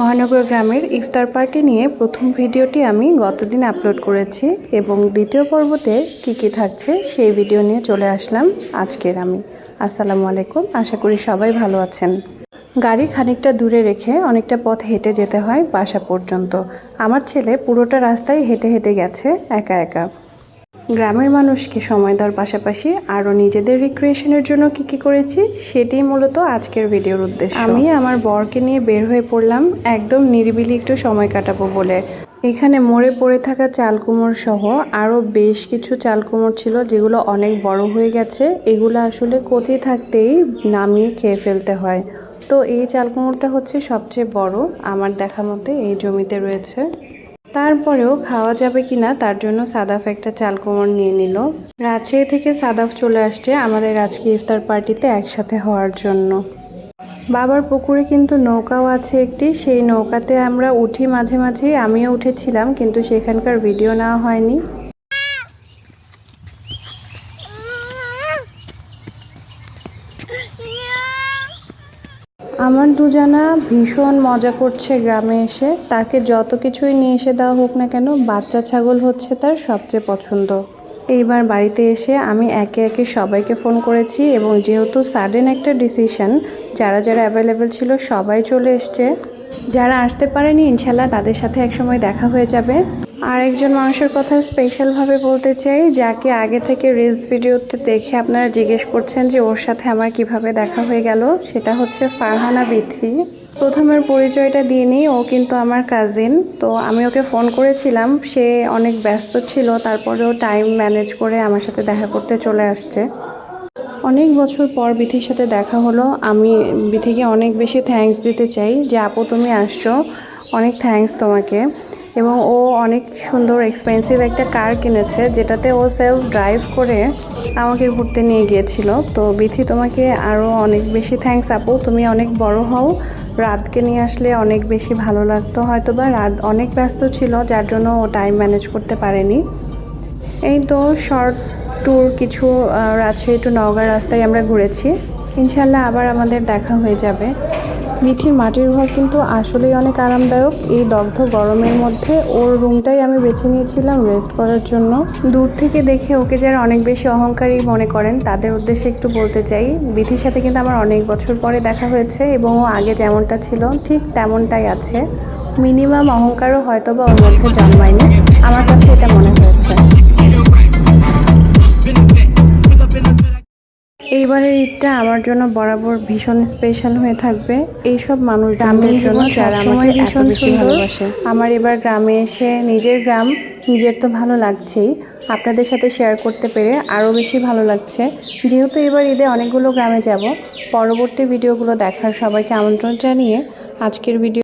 মহানগর গ্রামের ইফতার পার্টি নিয়ে প্রথম ভিডিওটি আমি গতদিন আপলোড করেছি এবং দ্বিতীয় পর্বতে কী কী থাকছে সেই ভিডিও নিয়ে চলে আসলাম আজকের আমি। আসসালামু আলাইকুম, আশা করি সবাই ভালো আছেন। গাড়ি খানিকটা দূরে রেখে অনেকটা পথ হেঁটে যেতে হয় বাসা পর্যন্ত। আমার ছেলে পুরোটা রাস্তায় হেঁটে হেঁটে গেছে একা একা। গ্রামের মানুষকে সময় দেওয়ার পাশাপাশি আরও নিজেদের রিক্রিয়েশনের জন্য কি কি করেছি, সেটাই মূলত আজকের ভিডিওর উদ্দেশ্য। আমি আমার বরকে নিয়ে বের হয়ে পড়লাম, একদম নিরিবিলি একটু সময় কাটাবো বলে। এখানে মরে পড়ে থাকা চাল কুমোর সহ আরও বেশ কিছু চাল কুমোর ছিল, যেগুলো অনেক বড় হয়ে গেছে। এগুলো আসলে কচি থাকতেই নামিয়ে খেয়ে ফেলতে হয়। তো এই চাল কুমোরটা হচ্ছে সবচেয়ে বড়, আমার দেখা মতে এই জমিতে রয়েছে। তারপরেও খাওয়া যাবে কিনা তার জন্য সাদাফ একটা চাল কোমর নিয়ে নিল। রাজশাহী থেকে সাদাফ চলে আসছে আমাদের আজকে ইফতার পার্টিতে একসাথে হওয়ার জন্য। বাবার পুকুরে কিন্তু নৌকাও আছে একটি, সেই নৌকাতে আমরা উঠি মাঝে মাঝেই, আমিও উঠেছিলাম, কিন্তু সেখানকার ভিডিও নেওয়া হয়নি। আমার দুজানা ভীষণ মজা করছে গ্রামে এসে। তাকে যত কিছুই নিয়ে এসে দেওয়া হোক না কেন, বাচ্চা ছাগল হচ্ছে তার সবচেয়ে পছন্দ। এইবার বাড়িতে এসে আমি একে একে সবাইকে ফোন করেছি এবং যেহেতু সাডেন একটা ডিসিশন যারা যারা অ্যাভেলেবেল ছিল সবাই চলে এসছে। যারা আসতে পারেনি ইনশাল্লাহ তাদের সাথে একসময় দেখা হয়ে যাবে। আর একজন মানুষের কথা স্পেশালভাবে বলতে চাই, যাকে আগে থেকে রিলস ভিডিওতে দেখে আপনারা জিজ্ঞেস করছেন যে ওর সাথে আমার কীভাবে দেখা হয়ে গেল, সেটা হচ্ছে ফারহানা বিথি। প্রথমের পরিচয়টা দিয়ে নিই, ও কিন্তু আমার কাজিন তো আমি ওকে ফোন করেছিলাম, সে অনেক ব্যস্ত ছিল, তারপরেও টাইম ম্যানেজ করে আমার সাথে দেখা করতে চলে আসছে। অনেক বছর পর বিথির সাথে দেখা হলো, আমি বিথিকে অনেক বেশি থ্যাঙ্কস দিতে চাই যে, আপু, তুমি আসছো, অনেক থ্যাঙ্কস তোমাকে। এবং ও অনেক সুন্দর এক্সপেন্সিভ একটা কার কিনেছে, যেটাতে ও সেলফ ড্রাইভ করে আমাকে ঘুরতে নিয়ে গিয়েছিল। তো বিথি, তোমাকে আরও অনেক বেশি থ্যাঙ্কস আপু। তুমি অনেক বড় হও, রাতকে নিয়ে আসলে অনেক বেশি ভালো লাগতো। হয়তো বা রাত অনেক ব্যস্ত ছিল, যার জন্য ও টাইম ম্যানেজ করতে পারেনি। এই তো শর্ট ট্যুর কিছু রাজশাহী টু নওগাঁ রাস্তায় আমরা ঘুরেছি। ইনশাল্লাহ আবার আমাদের দেখা হয়ে যাবে। মিথির মাটির ঘর কিন্তু আসলেই অনেক আরামদায়ক। এই দগ্ধ গরমের মধ্যে ওর রুমটাই আমি বেছে নিয়েছিলাম রেস্ট করার জন্য। দূর থেকে দেখে ওকে যারা অনেক বেশি অহংকারী মনে করেন, তাদের উদ্দেশ্যে একটু বলতে চাই। বিথির সাথে কিন্তু আমার অনেক বছর পরে দেখা হয়েছে এবং ও আগে যেমনটা ছিল, ঠিক তেমনটাই আছে। মিনিমাম অহংকারও হয়তো বা ওর মধ্যে জন্মায়নি। আমার কাছে এটা মনে হয়েছে। এইবারের ঈদটা আমার জন্য বরাবর ভীষণ স্পেশাল হয়ে থাকবে। এইসব মানুষ গ্রামের জন্য যারা আমাকে ভীষণ বেশি ভালোবাসে। আমার এবার গ্রামে এসে নিজের গ্রাম নিজের তো ভালো লাগছেই। আপনাদের সাথে শেয়ার করতে পেরে আরও বেশি ভালো লাগছে। যেহেতু এবার ঈদে অনেকগুলো গ্রামে যাব পরবর্তী ভিডিওগুলো দেখার সবাইকে আমন্ত্রণ জানিয়ে আজকের ভিডিও